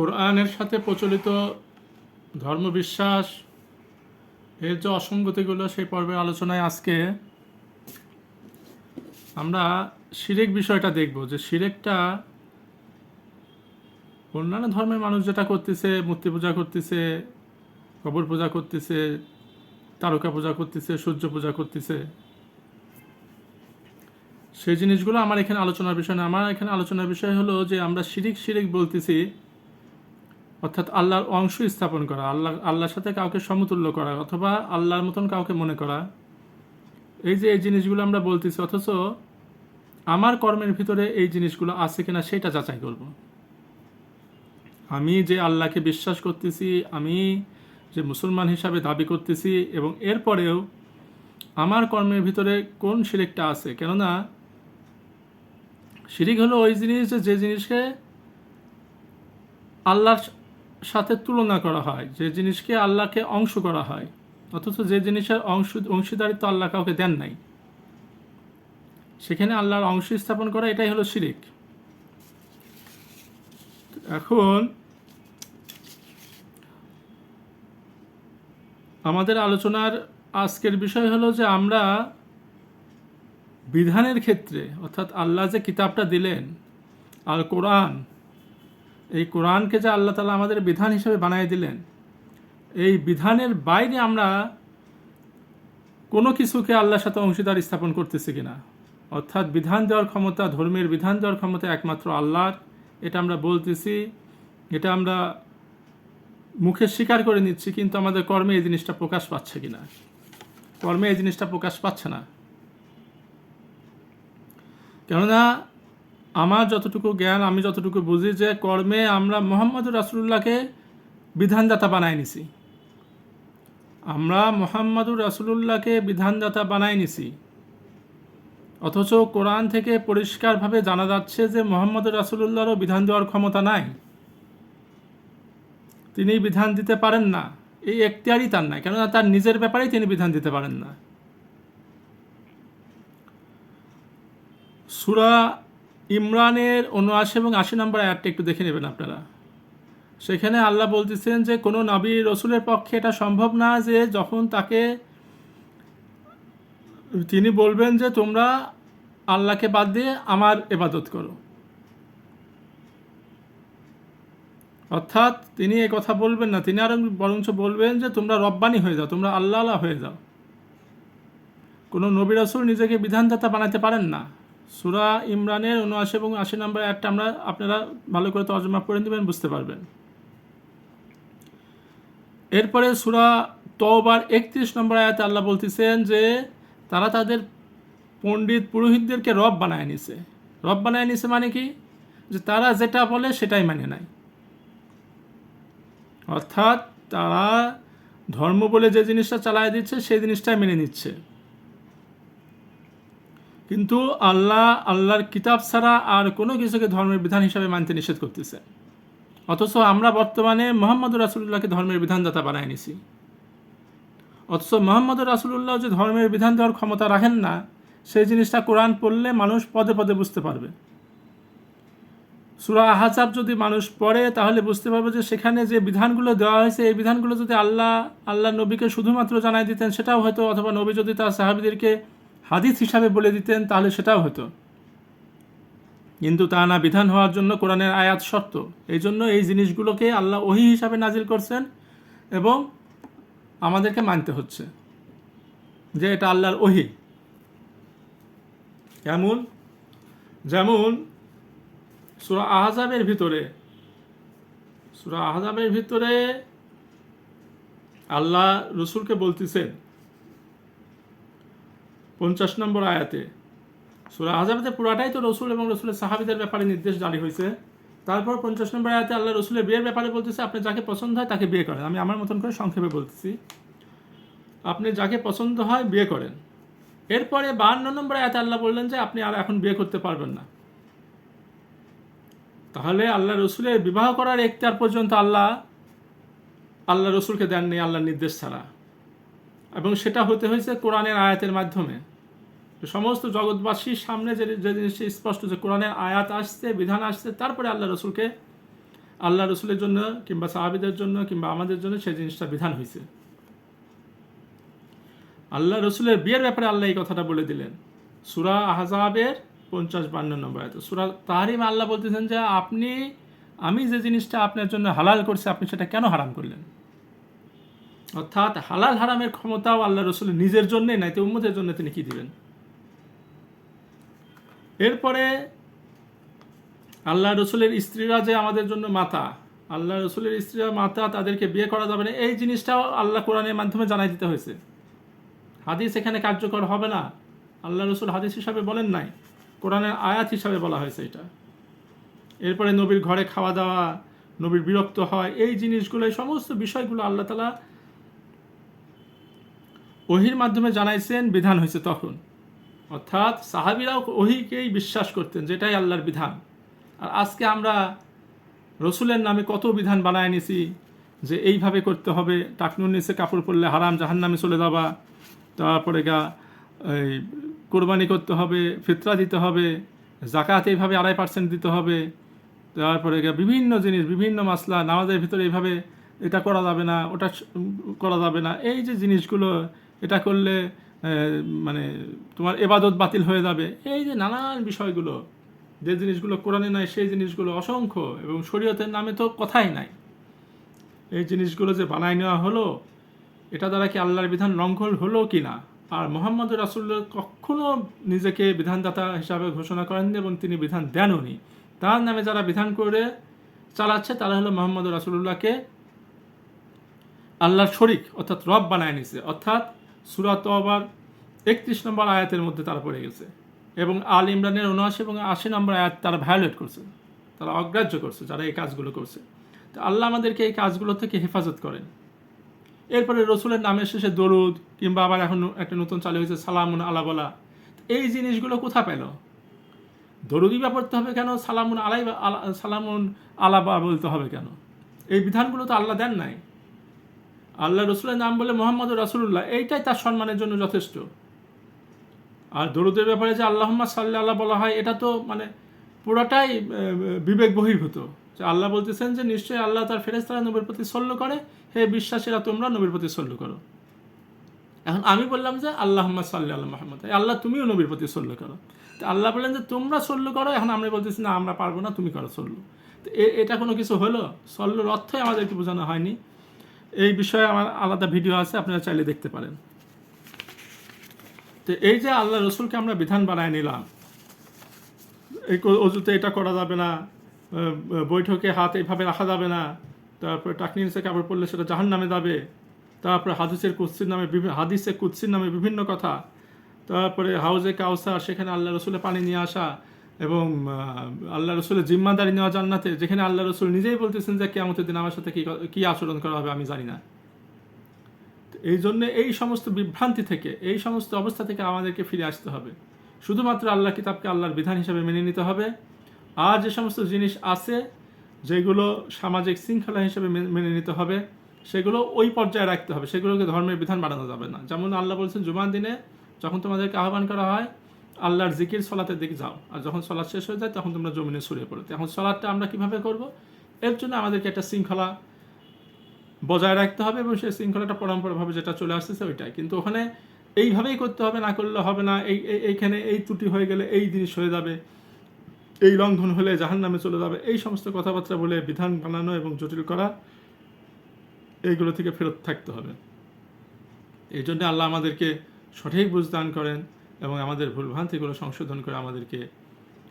কোরআনের সাথে প্রচলিত ধর্মবিশ্বাস, এর যে অসঙ্গতিগুলো সেই পর্বের আলোচনায় আজকে আমরা শিরেক বিষয়টা দেখব যে শিরেকটা অন্যান্য ধর্মের মানুষ যেটা করতেছে, মূর্তি পূজা করতেছে, কবর পূজা করতেছে, তারকা পূজা করতেছে, সূর্য পূজা করতেছে। সেই জিনিসগুলো আমার এখানে আলোচনার বিষয় না। আমার এখানে আলোচনার বিষয় হলো যে আমরা শিরিক শিরিক বলতেছি অর্থাৎ আল্লাহর অংশ স্থাপন করা, আল্লাহ, আল্লাহর সাথে কাউকে সমতুল্য করা অথবা আল্লাহর মতন কাউকে মনে করা। এই যে এই জিনিসগুলো আমরা বলতেছি, অথচ আমার কর্মের ভিতরে এই জিনিসগুলো আছে কিনা সেটা যাচাই করব। আমি যে আল্লাহকে বিশ্বাস করতেছি, আমি যে মুসলমান হিসাবে দাবি করতেছি এবং এরপরেও আমার কর্মের ভিতরে কোন শিরিকটা আছে? কেননা শিরিক হলো ওই জিনিস যে জিনিসকে আল্লাহর সাথে তুলনা করা হয়, যে জিনিসকে আল্লাহকে অংশ করা হয়, অথচ যে জিনিসের অংশ, অংশীদারিত্ব আল্লাহ কাউকে দেন নাই। সেখানে আল্লাহর অংশ স্থাপন করা, এটাই হলো শিরিক। এখন, আমাদের আলোচনার আজকের বিষয় হলো যে আমরা বিধানের ক্ষেত্রে, অর্থাৎ আল্লাহ যে কিতাবটা দিলেন আর কোরআন এই কোরআনকে যে আল্লাহ তালা আমাদের বিধান হিসেবে বানিয়ে দিলেন, এই বিধানের বাইরে আমরা কোনো কিছুকে আল্লাহর সাথে অংশীদার স্থাপন করতেছি কিনা। অর্থাৎ বিধান দেওয়ার ক্ষমতা, ধর্মের বিধান দেওয়ার ক্ষমতা একমাত্র আল্লাহর, এটা আমরা বলতেছি, এটা আমরা মুখে স্বীকার করে নিচ্ছি, কিন্তু আমাদের কর্মে এই জিনিসটা প্রকাশ পাচ্ছে কিনা। কর্মে এই জিনিসটা প্রকাশ পাচ্ছে না। কেননা আমার যতটুকু জ্ঞান, আমি যতটুকু বুঝি যে কর্মে আমরা মোহাম্মদুর রাসুল্লাহকে বিধানদাতা বানাই নিছি। আমরা মোহাম্মদুর রাসুলুল্লাহকে বিধানদাতা বানাই নিছি। অথচ কোরআন থেকে পরিষ্কারভাবে জানা যাচ্ছে যে মোহাম্মদুর রাসুলুল্লাহরও বিধান দেওয়ার ক্ষমতা নাই। তিনি বিধান দিতে পারেন না। এই এখতিয়ারই তার নাই। কেননা তার নিজের ব্যাপারেই তিনি বিধান দিতে পারেন না। সুরা ইমরানের উনআশি এবং আশি নম্বর আয়াতটা একটু দেখে নেবেন আপনারা। সেখানে আল্লাহ বলতেছেন যে, কোনো নবী রসুলের পক্ষে এটা সম্ভব না যে যখন তাকে তিনি বলবেন যে, তোমরা আল্লাহকে বাদ দিয়ে আমার এবাদত করো। অর্থাৎ তিনি এই কথা বলবেন না, তিনি আরও বরঞ্চ বলবেন যে, তোমরা রব্বানি হয়ে যাও, তোমরা আল্লাহ আল্লাহ হয়ে যাও। কোনো নবী রসুল নিজেকে বিধানদাতা বানাতে পারেন না। সুরা ইমরানের উনআশি এবং আশি নম্বর একটা আমরা আপনারা ভালো করে তর্জমা করে দেবেন বুঝতে পারবেন। এরপরে সুরা তওবার একত্রিশ নম্বর আয়াতে আল্লাহ বলতেছেন যে, তারা তাদের পণ্ডিত পুরোহিতদেরকে রব বানায় নিছে। রব বানায় নিছে মানে কি? যে তারা যেটা বলে সেটাই মানে নেয় অর্থাৎ তারা ধর্ম বলে যে জিনিসটা চালায় দিচ্ছে, সেই জিনিসটাই মেনে নিচ্ছে। কিন্তু আল্লাহ, আল্লাহর কিতাব ছাড়া আর কোনো কিছুকে ধর্মের বিধান হিসাবে মানতে নিষেধ করতেছে। অথচ আমরা বর্তমানে মোহাম্মদ রাসুল্লাহকে ধর্মের বিধানদাতা বানায় নিছি অথচ মোহাম্মদ রাসুল্লাহ যে ধর্মের বিধান দেওয়ার ক্ষমতা রাখেন না, সেই জিনিসটা কোরআন পড়লে মানুষ পদে পদে বুঝতে পারবে। সুরা আহাজাব যদি মানুষ পড়ে, তাহলে বুঝতে পারবে যে সেখানে যে বিধানগুলো দেওয়া হয়েছে, এই বিধানগুলো যদি আল্লাহ আল্লাহ নবীকে শুধুমাত্র জানাই দিতেন, সেটাও হয়তো অথবা নবী যদি তার সাহাবিদেরকে হাদিস হিসাবে বলে দিতেন, তাহলে সেটাও হতো। কিন্তু তা না, বিধান হওয়ার জন্য কোরআনের আয়াত শর্ত। এই জন্য এই জিনিসগুলোকে আল্লাহ ওহি হিসাবে নাজিল করছেন এবং আমাদেরকে মানতে হচ্ছে যে এটা আল্লাহর ওহি। কেমন? যেমন সুরা আহজাবের ভিতরে, সুরা আহজাবের ভিতরে আল্লাহ রসুলকে বলতেছেন পঞ্চাশ নম্বর আয়াতে। সুরা আহজাবেতে পুরাটাই তো রসুল এবং রসুলের সাহাবিদের ব্যাপারে নির্দেশ জারি হয়েছে। তারপর পঞ্চাশ নম্বর আয়াতে আল্লাহ রসুলের বিয়ের ব্যাপারে বলতেছে, আপনি যাকে পছন্দ হয় তাকে বিয়ে করেন। আমি আমার মতন করে সংক্ষেপে বলতেছি। আপনি যাকে পছন্দ হয় বিয়ে করেন। এরপরে বান্ন নম্বর আয়াতে আল্লাহ বললেন যে, আপনি আর এখন বিয়ে করতে পারবেন না। তাহলে আল্লাহ রসুলের বিবাহ করার একটার পর্যন্ত আল্লাহ আল্লাহ রসুলকে দেননি আল্লাহর নির্দেশ ছাড়া। এবং সেটা হতে হয়েছে কোরআনের আয়াতের মাধ্যমে। সমস্ত জগৎবাসীর সামনে যে যে জিনিসটি স্পষ্ট যে কোরআনের আয়াত আসছে, বিধান আসছে, তারপরে আল্লাহ রসুলকে, আল্লাহ রসুলের জন্য কিংবা সাহাবিদের জন্য কিংবা আমাদের জন্য সেই জিনিসটা বিধান হয়েছে। আল্লাহ রসুলের বিয়ের ব্যাপারে আল্লাহ এই কথাটা বলে দিলেন। সুরা আহজাবের পঞ্চাশ বান্ন নম্বর আয়ত। সুরা তাহারিম আল্লাহ বলতেছেন যে, আপনি, আমি যে জিনিসটা আপনার জন্য হালাল করছি, আপনি সেটা কেন হারাম করলেন? অর্থাৎ হালাল হারামের ক্ষমতাও আল্লাহ রসুল নিজের জন্যে নাই তো জন্য তিনি কি দিবেন? এরপরে আল্লাহ রসুলের স্ত্রীরা যে আমাদের জন্য মাতা, আল্লাহ রসুলের স্ত্রীরা মাতা, তাদেরকে বিয়ে করা যাবে না। এই জিনিসটাও আল্লাহ কোরআনের মাধ্যমে জানাই দিতে হয়েছে। হাদিস এখানে কার্যকর হবে না। আল্লাহ রসুল হাদিস হিসাবে বলেন নাই। কোরআনের আয়াত হিসাবে বলা হয়েছে এটা। এরপরে নবীর ঘরে খাওয়া দাওয়া, নবীর বিরক্ত হয় এই জিনিসগুলো, এই সমস্ত বিষয়গুলো আল্লাহ তালা ওহির মাধ্যমে জানাইছেন, বিধান হয়েছে তখন। অর্থাৎ সাহাবিরাও ওহিকেই বিশ্বাস করতেন, যেটাই আল্লাহর বিধান। আর আজকে আমরা রসুলের নামে কত বিধান বানায় নিছি যে এইভাবে করতে হবে, টাকনুর নিচে কাপড় পরলে হারাম জাহান নামে চলে যাবা তারপরে গা, এই কোরবানি করতে হবে, ফিতরা দিতে হবে জাকাত এইভাবে আড়াই পার্সেন্ট দিতে হবে, তারপরে গা, বিভিন্ন জিনিস, বিভিন্ন মাসলা, নামাজের ভিতরে এইভাবে এটা করা যাবে না, ওটা করা যাবে না। এই যে জিনিসগুলো, এটা করলে মানে তোমার এবাদত বাতিল হয়ে যাবে। এই যে নানান বিষয়গুলো, যে জিনিসগুলো কোরআনে নাই, সেই জিনিসগুলো অসংখ্য এবং শরীয়তের নামে তো কথাই নাই। এই জিনিসগুলো যে বানায় নেওয়া হলো, এটা দ্বারা কি আল্লাহর বিধান লঙ্ঘন হলো কি না? আর মোহাম্মদ রাসুল্লাহ কখনো নিজেকে বিধানদাতা হিসাবে ঘোষণা করেননি এবং তিনি বিধান দেনওনি তার নামে যারা বিধান করে চালাচ্ছে, তারা হলো মোহাম্মদ রাসুল্লাহকে আল্লাহর শরিক, অর্থাৎ রব বানায় নিছে। অর্থাৎ সুরাত আবার একত্রিশ নম্বর আয়াতের মধ্যে তারা পড়ে গেছে। এবং আল ইমরানের উনআশি এবং আশি নম্বর আয়াত তারা ভায়োলেট করছে, তারা অগ্রাহ্য করছে যারা এই কাজগুলো করছে। তো আল্লাহ আমাদেরকে এই কাজগুলো থেকে হেফাজত করেন। এরপরে রসুলের নামের শেষে দরুদ কিংবা আবার এখন একটা নতুন চালু হয়েছে সালামুন আলা বলা। এই জিনিসগুলো কোথা পেল? দরুদি বা পড়তে হবে কেন? সালামুন আলাই সালামুন আলাবা বলতে হবে কেন? এই বিধানগুলো তো আল্লাহ দেন নাই। আল্লাহ রসুলের নাম বলে মোহাম্মদ রাসুল্লাহ এইটাই তার সম্মানের জন্য যথেষ্ট। আর দরুদের ব্যাপারে যে আল্লাহম্মা সাল্লাহ আল্লাহ বলা হয়, এটা তো মানে পুরোটাই বিবেক বহির্ভূত। যে আল্লাহ বলতেছেন যে নিশ্চয়ই আল্লাহ তার ফেরেস্তারা নবীর প্রতি সল্ল করে, হে বিশ্বাসীরা তোমরা নবীর প্রতি সল্ল করো। এখন আমি বললাম যে আল্লাহ সাল্লাহ আল্লাহ মাহমদ আল্লাহ তুমিও নবীর প্রতি সল্ল করো। তো আল্লাহ বললেন যে তোমরা সল্ল করো, এখন আমরা বলতেছি না, আমরা পারব না, তুমি করো সল্ল। তো এটা কোনো কিছু হলো? সল্লর অর্থই আমাদেরকে বোঝানো হয়নি। এই বিষয়ে আমার আলাদা ভিডিও আছে, আপনারা চাইলে দেখতে পারেন। তো এই যে আল্লাহ রসুলকে আমরা বিধান বানায় নিলাম, এই অজুতে এটা করা যাবে না বৈঠকে হাত এইভাবে রাখা যাবে না, তারপরে টাকনি নিচে কাপড় পরলে সেটা জাহান নামে যাবে, তারপরে হাদিসের কুৎসির নামে হাদিসে কুৎসির নামে বিভিন্ন কথা, তারপরে হাউজে কাউসার, সেখানে আল্লাহ রসুলের পানি নিয়ে আসা এবং আল্লাহ রসুলের জিম্মাদারি নেওয়া জান্নাতে, যেখানে আল্লাহ রসুল নিজেই বলতেছেন যে কেমতের দিন আমার সাথে কী আচরণ করা হবে আমি জানি না। এই জন্য এই সমস্ত বিভ্রান্তি থেকে, এই সমস্ত অবস্থা থেকে আমাদেরকে ফিরে আসতে হবে। শুধুমাত্র আল্লাহ কিতাবকে আল্লাহর বিধান হিসাবে মেনে নিতে হবে। আর যে সমস্ত জিনিস আছে, যেগুলো সামাজিক শৃঙ্খলা হিসেবে মেনে নিতে হবে, সেগুলো ওই পর্যায়ে রাখতে হবে। সেগুলোকে ধর্মের বিধান বাড়ানো যাবে না। যেমন আল্লাহ বলছেন জুমান দিনে যখন তোমাদেরকে আহ্বান করা হয় আল্লাহর জিকির সলাতের দিকে যাও। আর যখন সলাৎ শেষ হয়ে যায়, তখন তোমরা জমিনে ছড়িয়ে পড়ো। এখন সলাদটা আমরা কীভাবে করব? এর জন্য আমাদেরকে একটা শৃঙ্খলা বজায় রাখতে হবে এবং সেই শৃঙ্খলাটা পরম্পরাভাবে যেটা চলে আসতেছে ওইটাই। কিন্তু ওখানে এইভাবেই করতে হবে, না করলে হবে না। এই- এইখানে এই ত্রুটি হয়ে গেলে এই জিনিস হয়ে যাবে। এই লঙ্ঘন হলে জাহান নামে চলে যাবে। এই সমস্ত কথাবার্তা বলে বিধান বানানো এবং জটিল করা, এইগুলো থেকে ফেরত থাকতে হবে। এই জন্য আল্লাহ আমাদেরকে সঠিক বুঝদান করেন। এবং আমাদের ভুলভ্রান্তিগুলো সংশোধন করে আমাদেরকে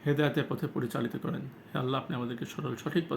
হেদায়তের পথে পরিচালিত করেন। হে আল্লাহ, আপনি আমাদেরকে সরল, সঠিক